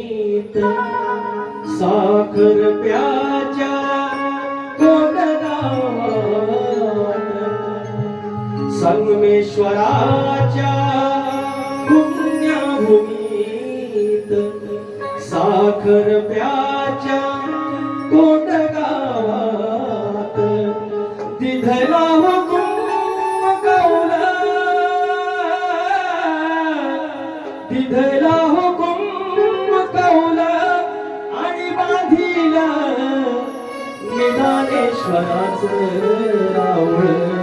पुण्यभूमीत साखर प्याच्या कोटगावात संगमेश्वराच्या पुण्यभूमीत साखर प्याच्या कोटगावात दिधला हुकुम कौला दिधला हुकुम निदानेश्वराच रावळ